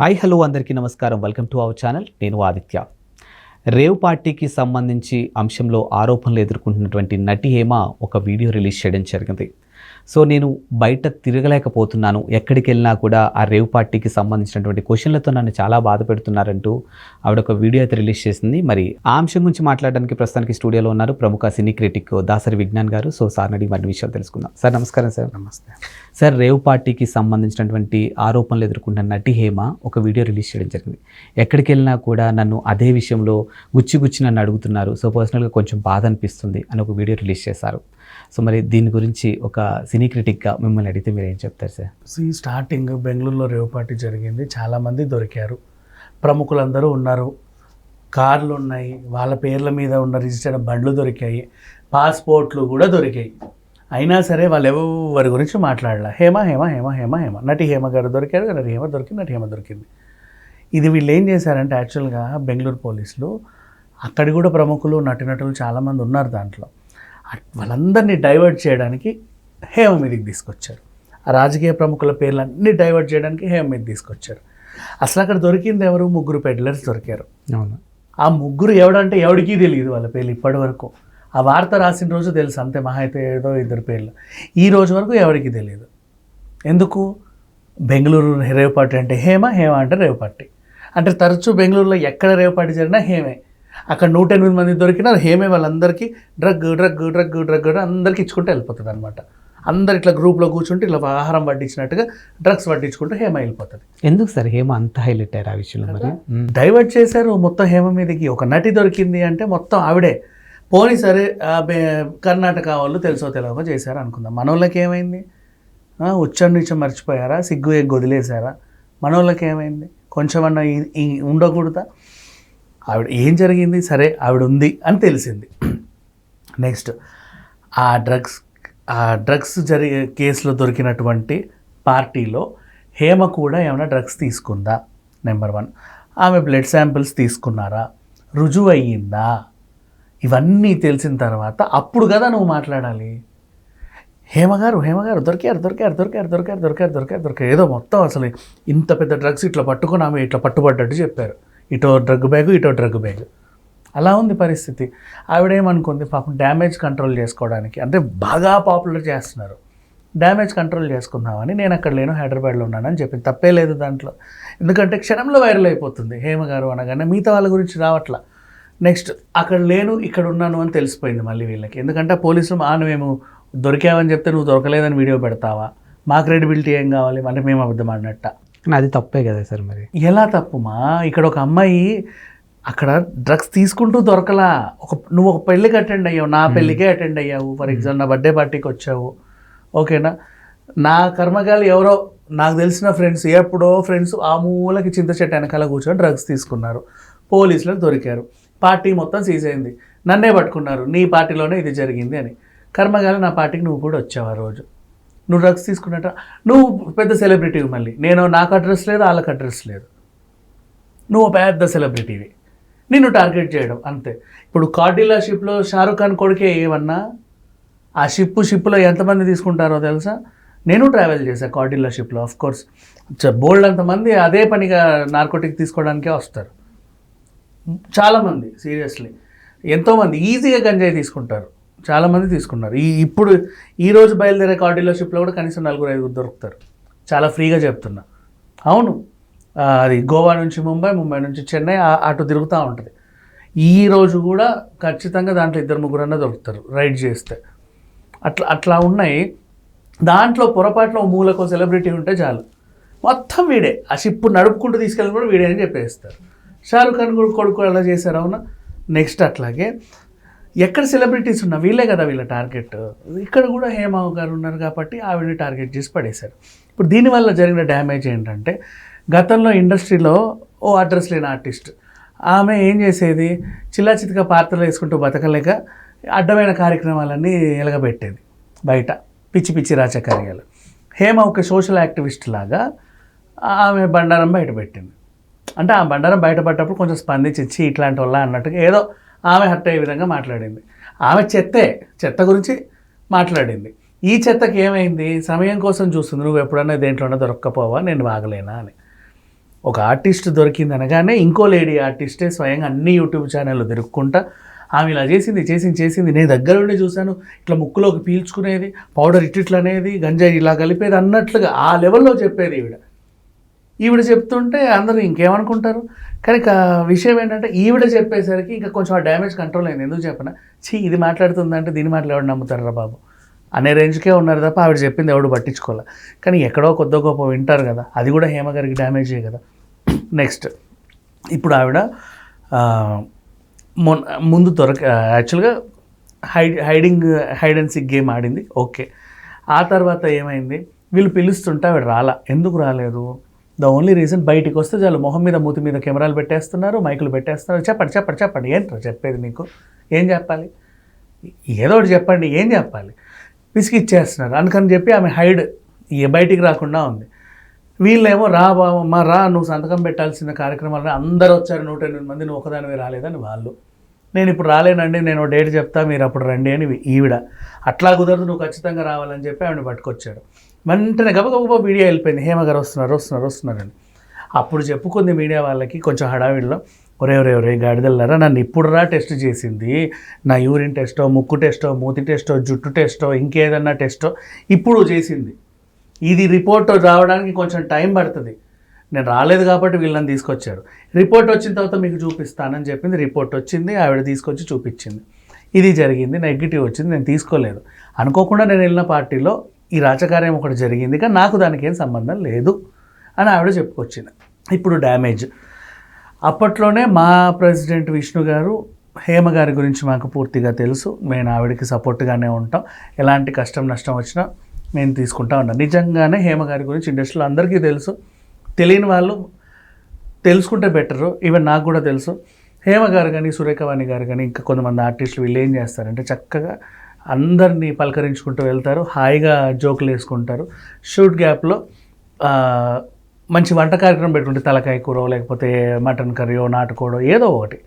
Hi hello అందరికీ నమస్కారం. Welcome to our channel నేను ఆదిత్య. రేవ్ పార్టీకి సంబంధించి అంశంలో ఆరోపణలు ఎదుర్కొంటున్నటువంటి నటి హేమ ఒక వీడియో రిలీజ్ చేయడం జరిగింది. సో నేను బయట తిరగలేకపోతున్నాను. ఎక్కడికి వెళ్ళినా కూడా ఆ రేవ్ పార్టీకి సంబంధించినటువంటి క్వశ్చన్లతో నన్ను చాలా బాధ పెడుతున్నారంటూ ఆవిడ ఒక వీడియో అయితే రిలీజ్ చేసింది. మరి ఆ అంశం గురించి మాట్లాడడానికి ప్రస్తుతానికి స్టూడియోలో ఉన్నారు ప్రముఖ సినీ క్రిటిక్ దాసరి విజ్ఞాన్ గారు. సో సార్ అడిగి మరిన్ని విషయాలు తెలుసుకుందాం. సార్ నమస్కారం సార్. నమస్తే. సార్ రేవ్ పార్టీకి సంబంధించినటువంటి ఆరోపణలు ఎదుర్కొంటున్న నటి హేమ ఒక వీడియో రిలీజ్ చేయడం జరిగింది. ఎక్కడికి వెళ్ళినా కూడా నన్ను అదే విషయంలో గుచ్చి గుచ్చి నన్ను అడుగుతున్నారు. సో పర్సనల్గా కొంచెం బాధ అనిపిస్తుంది అని ఒక వీడియో రిలీజ్ చేశారు. సో మరి దీని గురించి ఒక సినీ క్రిటిక్గా మిమ్మల్ని అడిగితే మీరు ఏం చెప్తారు సార్? ఈ స్టార్టింగ్ బెంగళూరులో రేవ్ పార్టీ జరిగింది. చాలామంది దొరికారు. ప్రముఖులందరూ ఉన్నారు. కార్లు ఉన్నాయి. వాళ్ళ పేర్ల మీద ఉన్న రిజిస్టర్డ్ బండ్లు దొరికాయి. పాస్పోర్ట్లు కూడా దొరికాయి. అయినా సరే వాళ్ళు ఎవరి గురించి మాట్లాడాల. హేమ హేమ హేమ హేమ హేమ. నటి హేమ గారు దొరికారు. నటి హేమ దొరికింది. నటి హేమ దొరికింది. ఇది వీళ్ళు ఏం చేశారంటే యాక్చువల్గా బెంగళూరు పోలీసులు అక్కడ కూడా ప్రముఖులు నటినటులు చాలామంది ఉన్నారు దాంట్లో. వాళ్ళందరినీ డైవర్ట్ చేయడానికి హేమ మీదకి తీసుకొచ్చారు. ఆ రాజకీయ ప్రముఖుల పేర్లన్నీ డైవర్ట్ చేయడానికి హేమ మీద తీసుకొచ్చారు. అసలు అక్కడ దొరికింది ఎవరు? ముగ్గురు పెడ్లర్స్ దొరికారు. అవును. ఆ ముగ్గురు ఎవడంటే ఎవడికి తెలియదు వాళ్ళ పేర్లు ఇప్పటి వరకు. ఆ వార్త రాసిన రోజు తెలుసు అంతే మహా అయితే ఏదో ఇద్దరు పేర్లు. ఈ రోజు వరకు ఎవరికి తెలియదు. ఎందుకు? బెంగళూరు రేవ్ పార్టీ అంటే హేమ హేమ అంటే రేవ్ పార్టీ. అంటే తరచూ బెంగళూరులో ఎక్కడ రేవ్ పార్టీ జరిగినా హేమే. అక్కడ నూట ఎనిమిది మంది దొరికినా హేమే వాళ్ళందరికీ డ్రగ్ డ్రగ్ డ్రగ్ డ్రగ్ అందరికీ ఇచ్చుకుంటూ వెళ్ళిపోతుంది అనమాట అందరు ఇట్లా గ్రూప్లో కూర్చుంటే ఇట్లా ఆహారం వడ్డించినట్టుగా డ్రగ్స్ వడ్డించుకుంటూ హేమ వెళ్ళిపోతుంది. ఎందుకు సార్ హేమ అంత హైలైట్ అయ్యారు ఆ విషయంలో మరి. డైవర్ట్ చేశారు మొత్తం హేమ మీదకి. ఒక నటి దొరికింది అంటే మొత్తం ఆవిడే. పోనీ సరే కర్ణాటక వాళ్ళు తెలుసో తెలియక చేశారు అనుకుందాం. మనోళ్ళకి ఏమైంది? ఉచ్చం నిచ్చం మర్చిపోయారా? సిగ్గు ఎగ్గు వదిలేశారా? మనోళ్ళకి ఏమైంది? కొంచెమన్నా ఉండకూడదా? ఆవిడ ఏం జరిగింది? సరే ఆవిడ ఉంది అని తెలిసింది. నెక్స్ట్ ఆ డ్రగ్స్ ఆ డ్రగ్స్ జరిగే కేసులో దొరికినటువంటి పార్టీలో హేమ కూడా ఏమైనా డ్రగ్స్ తీసుకుందా? Number one. ఆమె బ్లడ్ శాంపిల్స్ తీసుకున్నారా? రుజువు అయ్యిందా? ఇవన్నీ తెలిసిన తర్వాత అప్పుడు కదా నువ్వు మాట్లాడాలి. హేమగారు హేమగారు దొరికారు దొరికారు దొరికారు దొరికారు దొరికారు దొరికారు దొరికారు. ఏదో మొత్తం అసలు ఇంత పెద్ద డ్రగ్స్ ఇట్లా పట్టుకొని ఆమె ఇట్లా పట్టుబడ్డట్టు చెప్పారు. ఇటో డ్రగ్ బ్యాగ్ ఇటో డ్రగ్ బ్యాగ్. అలా ఉంది పరిస్థితి. ఆవిడేమనుకుంది పాపం డ్యామేజ్ కంట్రోల్ చేసుకోవడానికి. అంటే బాగా పాపులర్ చేస్తున్నారు. డ్యామేజ్ కంట్రోల్ చేసుకుందామని నేను అక్కడ లేను హైదరాబాద్లో ఉన్నానని చెప్పింది. తప్పే లేదు దాంట్లో. ఎందుకంటే క్షణంలో వైరల్ అయిపోతుంది. హేమ గారు అనగానే మిగతా వాళ్ళ గురించి రావట్లా. నెక్స్ట్ అక్కడ లేను ఇక్కడ ఉన్నాను అని తెలిసిపోయింది మళ్ళీ వీళ్ళకి. ఎందుకంటే పోలీసులు ఆ మేము దొరికావని చెప్తే నువ్వు దొరకలేదని వీడియో పెడతావా? మా క్రెడిబిలిటీ ఏం కావాలి? అంటే మేము అబద్ధం అన్నట్ట కానీ అది తప్పే కదా సార్ మరి. ఎలా తప్పుమా? ఇక్కడ ఒక అమ్మాయి అక్కడ డ్రగ్స్ తీసుకుంటూ దొరకలా. ఒక నువ్వు ఒక పెళ్ళికి అటెండ్ అయ్యావు నా పెళ్ళికే అటెండ్ అయ్యావు. ఫర్ ఎగ్జాంపుల్ నా బర్త్డే పార్టీకి వచ్చావు. ఓకేనా? నా కర్మగాలి ఎవరో నాకు తెలిసిన ఫ్రెండ్స్ ఎప్పుడో ఫ్రెండ్స్ ఆ మూలకి చింత చెట్టు వెనకాల కూర్చొని డ్రగ్స్ తీసుకున్నారు. పోలీసులకు దొరికారు. పార్టీ మొత్తం సీజ్ అయింది. నన్నే పట్టుకున్నారు. నీ పార్టీలోనే ఇది జరిగింది అని. కర్మగాలి నా పార్టీకి నువ్వు కూడా వచ్చావు ఆ రోజు. నువ్వు డ్రగ్స్ తీసుకున్నట్ట నువ్వు పెద్ద సెలబ్రిటీవి మళ్ళీ. నేను నాకు అడ్రస్ లేదు వాళ్ళకి అడ్రస్ లేదు. నువ్వు పెద్ద సెలబ్రిటీవి నిన్ను టార్గెట్ చేయడం అంతే. ఇప్పుడు కార్డిలా షిప్లో షారుఖ్ ఖాన్ కొడుకే ఏమన్నా? ఆ షిప్ షిప్లో ఎంతమంది తీసుకుంటారో తెలుసా? నేను ట్రావెల్ చేశాను కార్డిలా షిప్లో ఆఫ్ కోర్స్ బోల్డ్ అంతమంది అదే పనిగా నార్కోటిక్ తీసుకోవడానికే వస్తారు. చాలామంది సీరియస్లీ ఎంతోమంది ఈజీగా గంజాయి తీసుకుంటారు. చాలామంది తీసుకున్నారు. ఈ ఇప్పుడు ఈ రోజు బయలుదేరే కార్ షిప్లో కూడా కనీసం నలుగురు ఐదుగురు దొరుకుతారు. చాలా ఫ్రీగా చెప్తున్నా. అవును. అది గోవా నుంచి ముంబై ముంబై నుంచి చెన్నై అటు తిరుగుతూ ఉంటుంది. ఈ రోజు కూడా ఖచ్చితంగా దాంట్లో ఇద్దరు ముగ్గురన్నా దొరుకుతారు రైడ్ చేస్తే. అట్లా అట్లా ఉన్నాయి. దాంట్లో పొరపాటులో మూలకో సెలబ్రిటీ ఉంటే చాలు. మొత్తం వీడే. ఆ షిప్ నడుపుకుంటూ తీసుకెళ్ళి కూడా వీడే అని చెప్పేస్తారు. షారుఖ్ ఖాన్ కూడా కొడుకు అలా చేశారు అవునా? నెక్స్ట్ అట్లాగే. ఎక్కడ సెలబ్రిటీస్ ఉన్నా వీళ్ళే కదా వీళ్ళ టార్గెట్ ఇక్కడ కూడా హేమావు గారు ఉన్నారు కాబట్టి ఆవిడని టార్గెట్ చేసి పడేశారు. ఇప్పుడు దీనివల్ల జరిగిన డ్యామేజ్ ఏంటంటే గతంలో ఇండస్ట్రీలో ఓ అడ్రస్ లేని ఆర్టిస్ట్ ఆమె ఏం చేసేది? చిల్లాచితిగా పాత్రలు వేసుకుంటూ బతకలేక అడ్డమైన కార్యక్రమాలన్నీ ఎలగబెట్టేది బయట. పిచ్చి పిచ్చి రాజకార్యాలు హేమ ఒక సోషల్ యాక్టివిస్ట్ లాగా ఆమె బండారం బయట పెట్టింది. అంటే ఆ బండారం బయటపడ్డప్పుడు కొంచెం స్పందించి ఇట్లాంటి వాళ్ళ అన్నట్టుగా ఏదో ఆమె హట్ట అయ్యే విధంగా మాట్లాడింది. ఆమె చెత్తే చెత్త గురించి మాట్లాడింది. ఈ చెత్తకి ఏమైంది? సమయం కోసం చూస్తుంది. నువ్వు ఎప్పుడన్నా దేంట్లోనే దొరక్కపోవా? నేను వాగలేనా అని. ఒక ఆర్టిస్ట్ దొరికింది అనగానే ఇంకో లేడీ ఆర్టిస్టే స్వయంగా అన్ని యూట్యూబ్ ఛానళ్ళు తిరుక్కుంటా ఆమె ఇలా చేసింది చేసింది చేసింది. నేను దగ్గరుండి చూశాను. ఇట్లా ముక్కులోకి పీల్చుకునేది పౌడర్ ఇట్లా అనేది గంజాయి ఇలా కలిపేది అన్నట్లుగా ఆ లెవెల్లో చెప్పేది ఈవిడ. ఈవిడ చెప్తుంటే అందరూ ఇంకేమనుకుంటారు? కానీ విషయం ఏంటంటే ఈవిడ చెప్పేసరికి ఇంకా కొంచెం ఆ డ్యామేజ్ కంట్రోల్ అయింది. ఎందుకు చెప్పనా? చీ ఇది మాట్లాడుతుందంటే దీన్ని మాట్లాడు నమ్ముతారా బాబు? అనే రేంజ్కే ఉన్నారు తప్ప ఆవిడ చెప్పింది ఎవడు పట్టించుకోవాలి కానీ ఎక్కడో కొద్ది గొప్ప వింటారు కదా అది కూడా హేమ గారికి డ్యామేజే కదా. నెక్స్ట్ ఇప్పుడు ఆవిడ మొన్న మొన్ ముందు దొరక యాక్చువల్గా hide hiding hide and seek game ఆడింది. ఓకే. ఆ తర్వాత ఏమైంది? వీళ్ళు పిలుస్తుంటే ఆవిడ రాలా. ఎందుకు రాలేదు? ద ఓన్లీ రీజన్ బయటికి వస్తే చాలు. మొహం మీద మూతి మీద కెమెరాలు పెట్టేస్తున్నారు మైకులు పెట్టేస్తున్నారు. చెప్పండి చెప్పండి చెప్పండి. ఏంటో చెప్పేది మీకు? ఏం చెప్పాలి? ఏదో ఒకటి చెప్పండి ఏం చెప్పాలి? విసిగిచ్చేస్తున్నారు. అందుకని చెప్పి ఆమె హైడ్ ఏ బయటికి రాకుండా ఉంది. వీళ్ళేమో రా బావ మా రా నువ్వు సంతకం పెట్టాల్సిన కార్యక్రమాలు అందరూ వచ్చారు నూట ఎనిమిది మంది నువ్వు ఒకదానివి రాలేదని వాళ్ళు. నేను ఇప్పుడు రాలేనండి నేను డేట్ చెప్తా మీరు అప్పుడు రండి అని ఈవిడ. అట్లా కుదరదు నువ్వు ఖచ్చితంగా రావాలని చెప్పి ఆవిడ పట్టుకొచ్చాడు. వెంటనే గబగబ మీడియా వెళ్ళిపోయింది. హేమ గారు వస్తున్నారు వస్తున్నారు వస్తున్నారని. అప్పుడు చెప్పుకుంది మీడియా వాళ్ళకి కొంచెం హడావిడిలో ఒరే ఒరే ఒరే గాడిదల్లారా నన్ను ఇప్పుడు రా టెస్ట్ చేసింది. నా యూరిన్ టెస్టో ముక్కు టెస్టో మూతి టెస్టో జుట్టు టెస్టో ఇంకేదన్నా టెస్టో ఇప్పుడు చేసింది. ఇది రిపోర్ట్ రావడానికి కొంచెం టైం పడుతుంది. నేను రాలేదు కాబట్టి వీళ్ళని తీసుకొచ్చారు. రిపోర్ట్ వచ్చిన తర్వాత మీకు చూపిస్తానని చెప్పింది. రిపోర్ట్ వచ్చింది ఆవిడ తీసుకొచ్చి చూపించింది. ఇది జరిగింది నెగిటివ్ వచ్చింది నేను తీసుకోలేదు. అనుకోకుండా నేను వెళ్ళిన పార్టీలో ఈ రాజకార్యం ఒకటి జరిగింది కానీ నాకు దానికి ఏం సంబంధం లేదు అని ఆవిడ చెప్పుకొచ్చింది. ఇప్పుడు డ్యామేజ్. అప్పట్లోనే మా ప్రెసిడెంట్ విష్ణు గారు హేమ గారి గురించి మాకు పూర్తిగా తెలుసు. మేము ఆవిడకి సపోర్ట్గానే ఉంటాం. ఎలాంటి కష్టం నష్టం వచ్చినా మేము తీసుకుంటా ఉన్నాం నిజంగానే హేమ గారి గురించి ఇండస్ట్రీలో అందరికీ తెలుసు. తెలియని వాళ్ళు తెలుసుకుంటే బెటరు. ఈవెన్ నాకు కూడా తెలుసు. హేమ గారు కానీ సురేఖవాణి గారు కానీ ఇంకా కొంతమంది ఆర్టిస్టులు వీళ్ళు ఏం చేస్తారంటే చక్కగా అందరినీ పలకరించుకుంటూ వెళ్తారు హాయిగా జోకులు వేసుకుంటారు. షూట్ గ్యాప్లో మంచి వంట కార్యక్రమం పెట్టుకుంటే తలకాయ కూర లేకపోతే మటన్ కర్రీయో నాటుకోడో ఏదో ఒకటి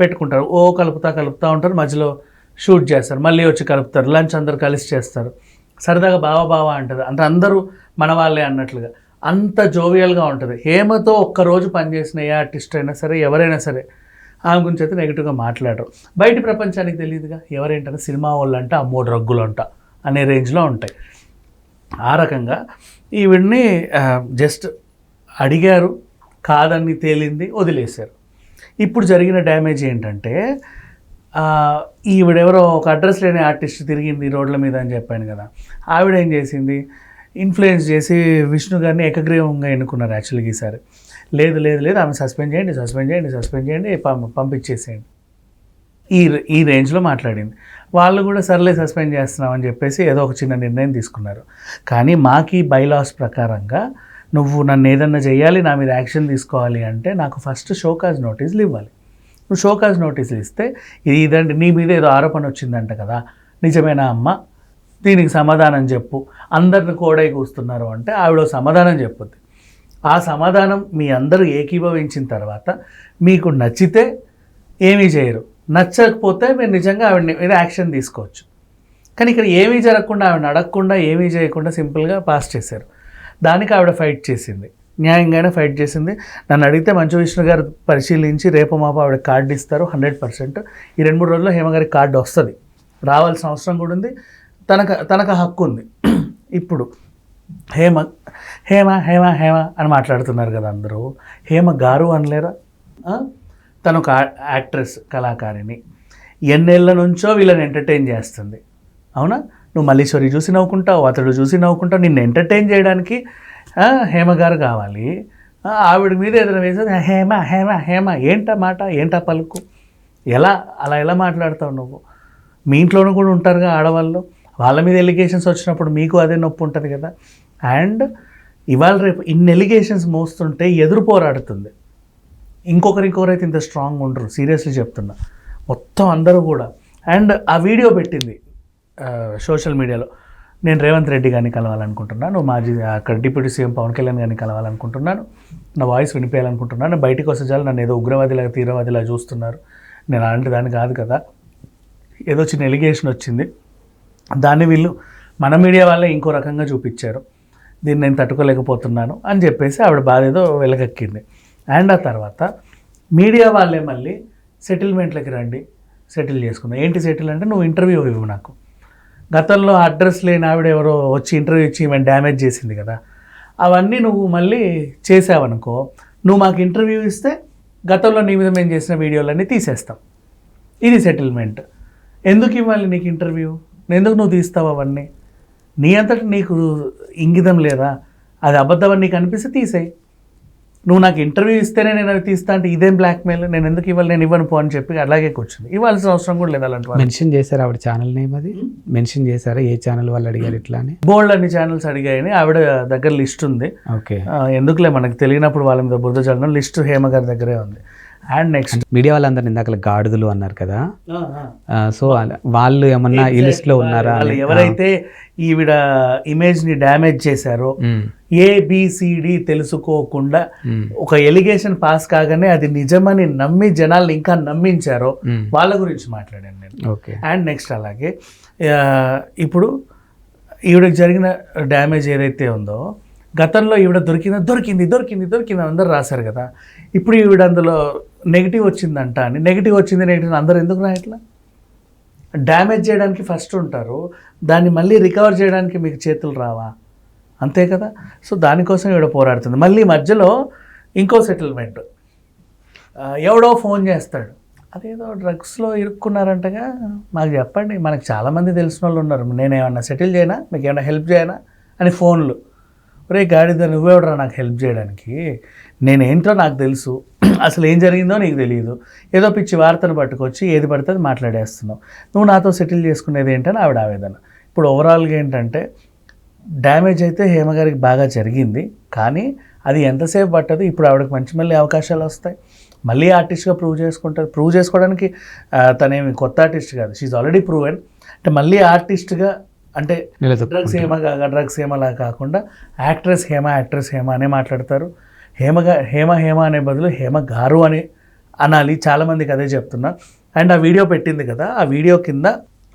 పెట్టుకుంటారు. ఓ కలుపుతా కలుపుతా ఉంటారు. మధ్యలో షూట్ చేస్తారు. మళ్ళీ వచ్చి కలుపుతారు. లంచ్ అందరు కలిసి చేస్తారు. సరదాగా బావ బావ అంటారు అంటే అందరూ మన వాళ్ళే అన్నట్లుగా. అంత జోవియల్గా ఉంటుంది. హేమతో ఒక్కరోజు పనిచేసిన ఏ ఆర్టిస్ట్ అయినా సరే ఎవరైనా సరే ఆమె గురించి అయితే నెగిటివ్గా మాట్లాడరు. బయట ప్రపంచానికి తెలియదుగా ఎవరేంటంటే సినిమా వాళ్ళు అంటే అమ్మో డ్రగ్గులు అంట అనే రేంజ్లో ఉంటాయి. ఆ రకంగా ఈవిడ్ని జస్ట్ అడిగారు కాదని తేలింది వదిలేశారు. ఇప్పుడు జరిగిన డ్యామేజ్ ఏంటంటే ఈవిడెవరో ఒక అడ్రస్ లేని ఆర్టిస్ట్ తిరిగింది రోడ్ల మీద అని చెప్పాను కదా. ఆవిడ ఏం చేసింది? ఇన్ఫ్లుయెన్స్ చేసి విష్ణు గారిని ఏకగ్రీవంగా ఎన్నుకున్నారు యాక్చువల్గా ఈసారి. లేదు లేదు లేదు ఆమె సస్పెండ్ చేయండి సస్పెండ్ చేయండి సస్పెండ్ చేయండి పంపించేసేయండి. ఈ ఈ రేంజ్లో మాట్లాడింది. వాళ్ళు కూడా సర్లే సస్పెండ్ చేస్తున్నామని చెప్పేసి ఏదో ఒక చిన్న నిర్ణయం తీసుకున్నారు. కానీ మాకి బైలాస్ ప్రకారంగా నువ్వు నన్ను ఏదన్నా చేయాలి నా మీద యాక్షన్ తీసుకోవాలి అంటే నాకు ఫస్ట్ షోకాజ్ నోటీసులు ఇవ్వాలి. నువ్వు షోకాజ్ నోటీసులు ఇస్తే ఇది ఇదండి నీ మీద ఏదో ఆరోపణ వచ్చిందంట కదా నిజమేనా అమ్మ? దీనికి సమాధానం చెప్పు. అందరిని కోడై కూస్తున్నారు అంటే ఆవిడ సమాధానం చెప్పుద్ది. ఆ సమాధానం మీ అందరూ ఏకీభవించిన తర్వాత మీకు నచ్చితే ఏమీ చేయరు. నచ్చకపోతే మీరు నిజంగా ఆవిడని మీద యాక్షన్ తీసుకోవచ్చు. కానీ ఇక్కడ ఏమీ జరగకుండా ఆవిడని అడగకుండా ఏమీ చేయకుండా సింపుల్గా పాస్ చేశారు. దానికి ఆవిడ ఫైట్ చేసింది. న్యాయంగానే ఫైట్ చేసింది. నన్ను అడిగితే మంచు విష్ణు గారు పరిశీలించి రేపు మాపు ఆవిడ కార్డు ఇస్తారు హండ్రెడ్ పర్సెంట్. ఈ రెండు మూడు రోజుల్లో హేమగారి కార్డు వస్తుంది. రావాల్సిన అవసరం కూడా ఉంది. తనకు తనకు హక్కు ఉంది. ఇప్పుడు హేమ హేమ హేమ హేమ అని మాట్లాడుతున్నారు కదా అందరూ. హేమ గారు అనలేరా? తను ఒక యాక్ట్రెస్ కళాకారిణి. ఎన్నేళ్ళ నుంచో వీళ్ళని ఎంటర్టైన్ చేస్తుంది. అవునా? నువ్వు మల్లీశ్వరి చూసి నవ్వుకుంటావు అతడు చూసి నవ్వుకుంటావు నిన్ను ఎంటర్టైన్ చేయడానికి హేమ గారు కావాలి. ఆవిడ మీద ఏదైనా వేసేది హేమ హేమ హేమ ఏంటా మాట? ఏంటా పలుకు? ఎలా అలా ఎలా మాట్లాడతావు నువ్వు? మీ ఇంట్లోనూ కూడా ఉంటారుగా ఆడవాళ్ళు? వాళ్ళ మీద ఎలిగేషన్స్ వచ్చినప్పుడు మీకు అదే నొప్పి ఉంటుంది కదా. అండ్ ఇవాళ రేపు ఇన్ని ఎలిగేషన్స్ మోస్తుంటే ఎదురు పోరాడుతుంది. ఇంకొకరు ఇంకొకరైతే ఇంత స్ట్రాంగ్ ఉండరు సీరియస్లీ చెప్తున్నా. మొత్తం అందరూ కూడా. అండ్ ఆ వీడియో పెట్టింది సోషల్ మీడియాలో నేను రేవంత్ రెడ్డి గారిని కలవాలనుకుంటున్నాను. మాజీ అక్కడ డిప్యూటీ సీఎం పవన్ కళ్యాణ్ గారిని కలవాలనుకుంటున్నాను. నా వాయిస్ వినిపించాలనుకుంటున్నాను. బయటికి వస్తే చాలు నన్ను ఏదో ఉగ్రవాదిలాగా తీవ్రవాదిలా చూస్తున్నారు. నేను అలాంటి దాన్ని కాదు కదా. ఏదో చిన్న ఎలిగేషన్ వచ్చింది. దాన్ని వీళ్ళు మన మీడియా వాళ్ళే ఇంకో రకంగా చూపించారు. దీన్ని నేను తట్టుకోలేకపోతున్నాను అని చెప్పేసి ఆవిడ బాధ ఏదో వెలగక్కింది. అండ్ ఆ తర్వాత మీడియా వాళ్ళే మళ్ళీ సెటిల్మెంట్లకి రండి సెటిల్ చేసుకుందాం. ఏంటి సెటిల్ అంటే నువ్వు ఇంటర్వ్యూ ఇవ్వు నాకు. గతంలో అడ్రస్ లేని ఆవిడ ఎవరో వచ్చి ఇంటర్వ్యూ ఇచ్చి ఈమె డ్యామేజ్ చేసింది కదా. అవన్నీ నువ్వు మళ్ళీ చేసావనుకో నువ్వు మాకు ఇంటర్వ్యూ ఇస్తే గతంలో నీ మీద మేము చేసిన వీడియోలన్నీ తీసేస్తాం. ఇది సెటిల్మెంట్. ఎందుకు ఇవ్వాలి నీకు ఇంటర్వ్యూ? ఎందుకు నువ్వు తీస్తావు అవన్నీ? నీ అంతటి నీకు ఇంగితం లేదా? అది అబద్ధమని నీకు అనిపిస్తే తీసేయి. నువ్వు నాకు ఇంటర్వ్యూ ఇస్తేనే నేను అవి తీస్తా అంటే ఇదేం బ్లాక్మెయిల్ నేను ఎందుకు ఇవ్వాలి? నేను ఇవ్వను పో అని చెప్పి అలాగే కూర్చుంది. ఇవ్వాల్సిన అవసరం కూడా లేదు అలాంటి మెన్షన్ చేశారు ఆవిడ ఛానల్ నేమ్ అది. మెన్షన్ చేశారా? ఏ ఛానల్ వాళ్ళు అడిగారు ఇట్లా అని? బోల్డ్ అన్ని ఛానల్స్ అడిగాయని ఆవిడ దగ్గర లిస్ట్ ఉంది. ఓకే. ఎందుకులే మనకు తెలియనప్పుడు వాళ్ళ మీద బురద చల్లడం. లిస్ట్ హేమ గారి దగ్గరే ఉంది. అండ్ నెక్స్ట్ మీడియా వాళ్ళందరూ ఇందాక గాడిదలు అన్నారు కదా. సో వాళ్ళు ఏమన్నా ఈ లిస్ట్లో ఉన్నారా? ఎవరైతే ఈవిడ ఇమేజ్ని డ్యామేజ్ చేశారో ఏబిసిడి తెలుసుకోకుండా ఒక ఎలిగేషన్ పాస్ కాగానే అది నిజమని నమ్మి జనాల్ని ఇంకా నమ్మించారో వాళ్ళ గురించి మాట్లాడాను నేను. ఓకే. అండ్ నెక్స్ట్ అలాగే ఇప్పుడు ఈవిడకి జరిగిన డ్యామేజ్ ఏదైతే ఉందో గతంలో ఈవిడ దొరికిందా దొరికింది దొరికింది దొరికింది అని అందరు రాశారు కదా. ఇప్పుడు ఈవిడ అందులో నెగిటివ్ వచ్చిందంట. అని నెగిటివ్ వచ్చింది నెగిటివ్ అందరు ఎందుకు రాయట్లా? డ్యామేజ్ చేయడానికి ఫస్ట్ ఉంటారు. దాన్ని మళ్ళీ రికవర్ చేయడానికి మీకు చేతులు రావా? అంతే కదా? సో దానికోసం ఈవిడ పోరాడుతుంది. మళ్ళీ మధ్యలో ఇంకో సెటిల్మెంట్ ఎవడో ఫోన్ చేస్తాడు. అదేదో డ్రగ్స్లో ఇరుక్కున్నారంటగా. మాకు చెప్పండి మనకు చాలామంది తెలిసిన వాళ్ళు ఉన్నారు. నేను ఏమన్నా సెటిల్ చేయనా? మీకు ఏమైనా హెల్ప్ చేయనా? అని ఫోన్లు రే గాడిద నువ్వెవడరా నాకు హెల్ప్ చేయడానికి? నేనేంటో నాకు తెలుసు. అసలు ఏం జరిగిందో నీకు తెలియదు ఏదో పిచ్చి వార్తను పట్టుకొచ్చి ఏది పడితే అది మాట్లాడేస్తున్నావు. నువ్వు నాతో సెటిల్ చేసుకునేది ఏంటని ఆవిడ ఆవేదన. ఇప్పుడు ఓవరాల్గా ఏంటంటే డ్యామేజ్ అయితే హేమగారికి బాగా జరిగింది. కానీ అది ఎంతసేపు పట్టదు? ఇప్పుడు ఆవిడకి మంచి మళ్ళీ అవకాశాలు వస్తాయి. మళ్ళీ ఆర్టిస్ట్గా ప్రూవ్ చేసుకుంటుంది. ప్రూవ్ చేసుకోవడానికి తనేమి కొత్త ఆర్టిస్ట్ కాదు. షీఈ్ ఆల్రెడీ ప్రూవెన్ అంటే మళ్ళీ ఆర్టిస్ట్గా అంటే డ్రగ్స్ హేమ కాగా డ్రగ్స్ హేమలా కాకుండా యాక్ట్రెస్ హేమ యాక్ట్రెస్ హేమ అనే మాట్లాడతారు. హేమగా హేమ హేమ అనే బదులు హేమ గారు అని అనాలి. చాలామందికి అదే చెప్తున్నా. అండ్ ఆ వీడియో పెట్టింది కదా ఆ వీడియో కింద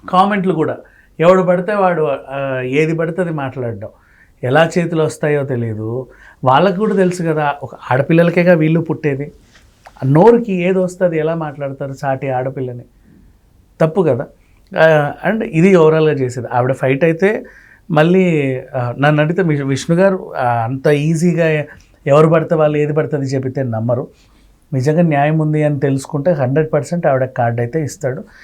కామెంట్లు కూడా. ఎవడు పడితే వాడు ఏది పడితే అది మాట్లాడడం. ఎలా చేతులు వస్తాయో తెలియదు వాళ్ళకు కూడా తెలుసు కదా ఒక ఆడపిల్లలకేగా వీళ్ళు పుట్టేది. ఆ నోరుకి ఏది వస్తుంది ఎలా మాట్లాడతారు సాటి ఆడపిల్లని? తప్పు కదా. అండ్ ఇది ఓవరాల్గా చేసేది. ఆవిడ ఫైట్ అయితే మళ్ళీ నన్ను అడిగితే విష్ణు గారు అంత ఈజీగా ఎవరు పడితే వాళ్ళు ఏది పడుతుంది అది చెబితే నమ్మరు. నిజంగా న్యాయం ఉంది అని తెలుసుకుంటే హండ్రెడ్ పర్సెంట్ ఆవిడ కార్డ్ అయితే ఇస్తాడు.